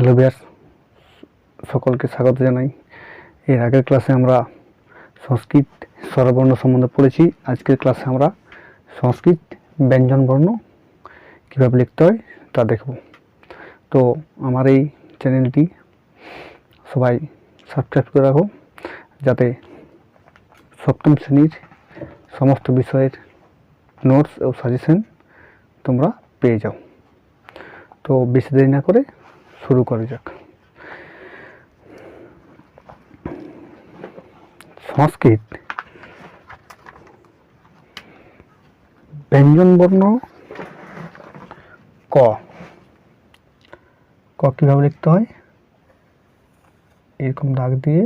Hello বিয়ার্স সকলকে স্বাগত জানাই। এর আগের ক্লাসে আমরা সংস্কৃত স্বরবর্ণ সম্বন্ধে পড়েছি। আজকের ক্লাসে আমরা সংস্কৃত ব্যঞ্জন বর্ণ কীভাবে লিখতে হয় তা দেখব। তো আমার এই চ্যানেলটি সবাই সাবস্ক্রাইব করে রাখো, যাতে সপ্তম শ্রেণির সমস্ত বিষয়ের নোটস ও সাজেশন তোমরা পেয়ে যাও। তো বেশি দেরি না করে শুরু করা যাক। সংস্কৃত। ব্যঞ্জন বর্ণ ক। ক কীভাবে লিখতে হয়? এরকম দাগ দিয়ে।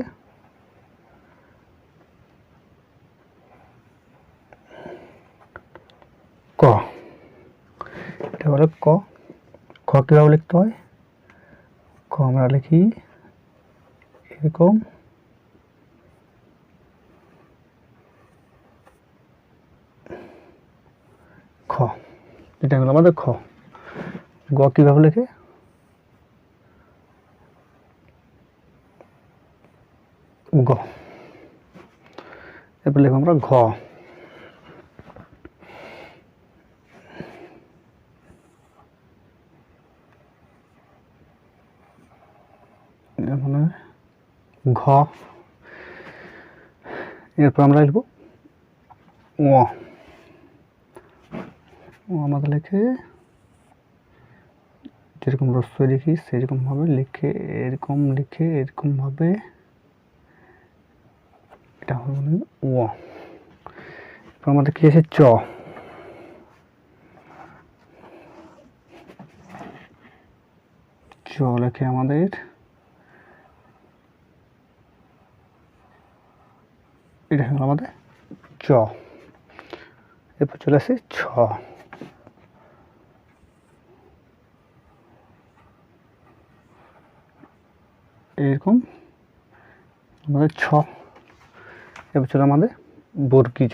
ক। এটা হলো ক। খ কীভাবে লিখতে হয়? খ আমরা লিখি। এরকম। খ। এটা হলো আমাদের খ। গ কীভাবে লেখে? গ। এরপর লিখব আমরা ঘ এটা মনে হয় ঘ এরপর আমরা লিখব ও। ও আমাদের লিখে যেরকম রস্যই লিখি, সেরকমভাবে লিখে, এরকম লিখে, এরকমভাবে এটা হলো ও। এরপর আমাদের কি আছে? চ। চ লেখে আমাদের এটা হলো আমাদের চ। এরপর চলে আসে ছ। এরকম আমাদের ছ। এবার চলে আমাদের বর্গিজ।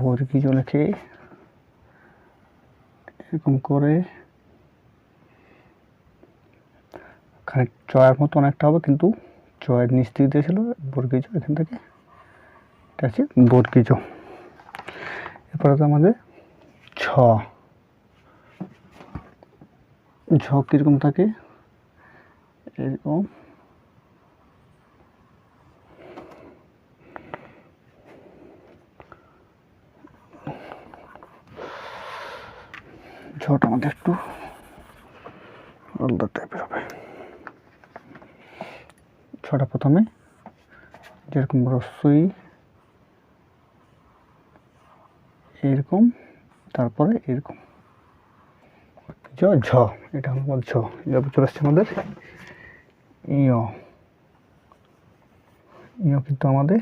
বর্গিজ লেখে এরকম করে খানিক চয়ের মতো অনেকটা হবে, কিন্তু চয়ের নিচ দিক দিয়েছিল, বর্গিজ, এখান থেকে এটা আছে বর্গিজ। এরপরে তো আমাদের ছ ঝ কীরকম থাকে? এরকম। ঝটা আমাদের একটু আলাদা টাইপের হবে। ছটা প্রথমে, যেরকম রস্যই এরকম, তারপরে এরকম। জ, ঝ, এটা হলো আমাদের ঝ এবার চলে আসছে আমাদের। ইয় ইয় কিন্তু আমাদের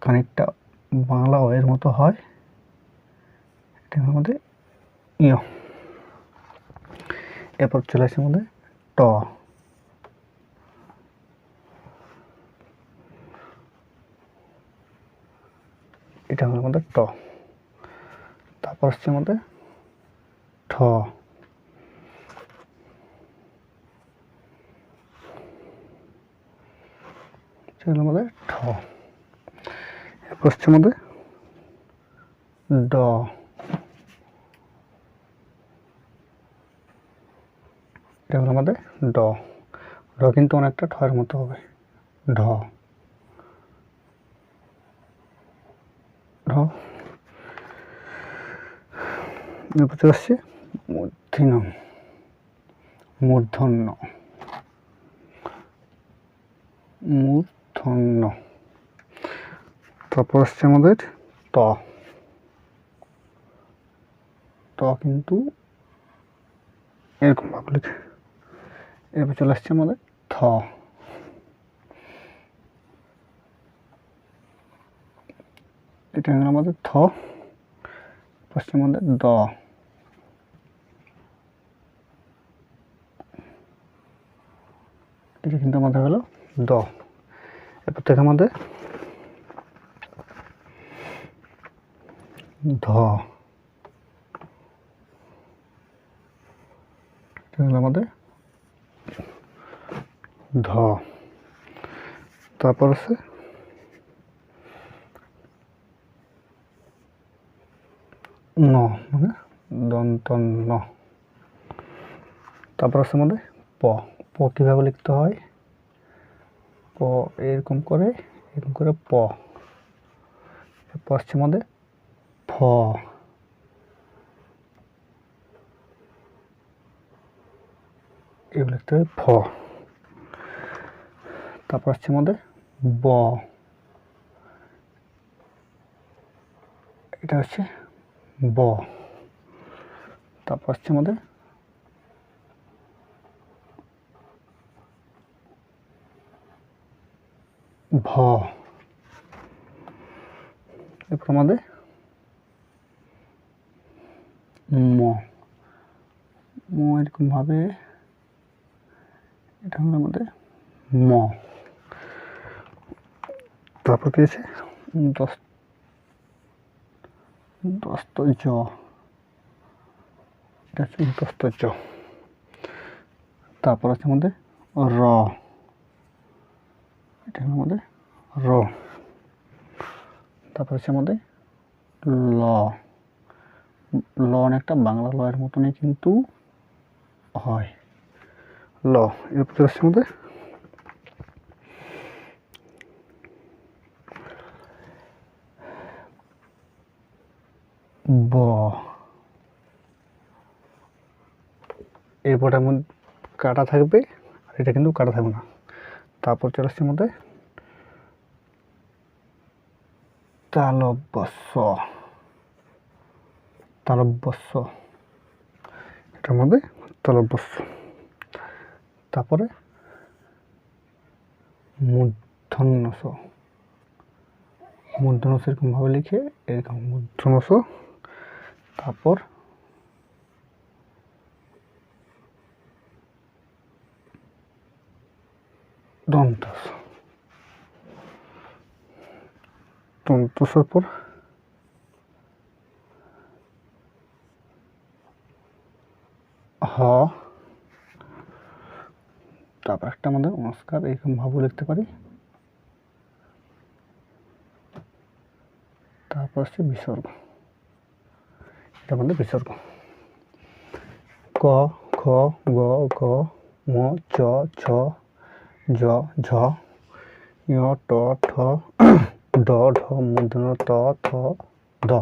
খানিকটা বাংলা ওয়ের মতো হয়। এটা আমাদের ইয়। এরপর চলে আসছে আমাদের ট। এটা হলো আমাদের ট। তারপর আসছে আমাদের ঠ। হলো আমাদের ঠ। এরপর আসছে আমাদের ড। এটা হলো আমাদের ড। ড কিন্তু অনেকটা ঠয়ের মতো হবে। ঢ। চলে আসছে মূর্ধন্য মূর্ধন্য। মূর্ধন্য। তারপর আসছে আমাদের ত। ত কিন্তু এরকম ভাবে লিখে। এরপর চলে আসছে আমাদের থ। এটা আমাদের থ। পাশে আমাদের দ। এটা কিন্তু আমাদের হলো দ। এরপর থেকে আমাদের ধ। আমাদের ধ। তারপর আছে ন মানে দন্ত ন তারপর আছে আমাদের প। কীভাবে লিখতে হয়? প, এরকম করে এরকম করে প। প আসছে আমাদের? ফ। এগুলো লিখতে হবে ফ। তারপর আসছে আমাদের ব। এটা হচ্ছে ব। তারপর আসছে আমাদের ভ। এরপর আমাদের ম। ম এরকম ভাবে এটা হলো আমাদের ম। তারপর কি আছে? দশ দস্ত এটা হচ্ছে দস্ত তারপর আছে আমাদের র। এটা হলো আমাদের র। তারপর আছে আমাদের ল। ল অনেকটা বাংলা ল এর মতনই কিন্তু হয়। ল। এরপর হচ্ছে আমাদের ব। এরপর এমন কাটা থাকবে আর এটা কিন্তু কাটা থাকবে না। তারপর চলে আসছে তালব্যস্য তালব্যস্য এটার মধ্যে তালব্যস্য তারপরে মূর্ধন্যস মূর্ধন্যস এরকমভাবে লিখে এরকম মূর্ধন্যস তারপর দন্তস। দন্তসের পর হ। তারপর একটা আমাদের নমস্কার এরকম ভাবে লিখতে পারি। তারপর হচ্ছে বিসর্গ। এটা আমাদের বিসর্গ। ক, খ, গ ঘ ম, চ, ছ জ ঝ, ঞ, ট, ঠ, ড, ঢ মূর্ধন্য ত, থ, দ।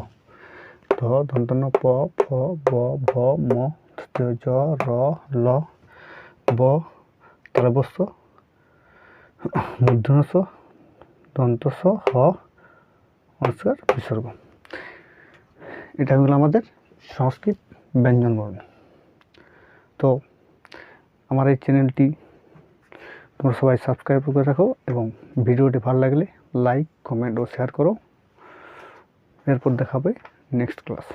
ধ দন্তন্য প, ফ, ব, ভ, ম তৃতীয় জ, র, ল, ব তারবস্য মূর্ধন্যস দন্তস হ নমস্কার বিসর্গ। এটা হলো আমাদের সংস্কৃত ব্যঞ্জন বর্ণ। তো, আমার এই চ্যানেলটি তোমরা সবাই সাবস্ক্রাইব করে রাখো এবং ভিডিওটি ভালো লাগলে লাইক কমেন্ট ও শেয়ার করো। এরপর দেখাবে নেক্সট ক্লাস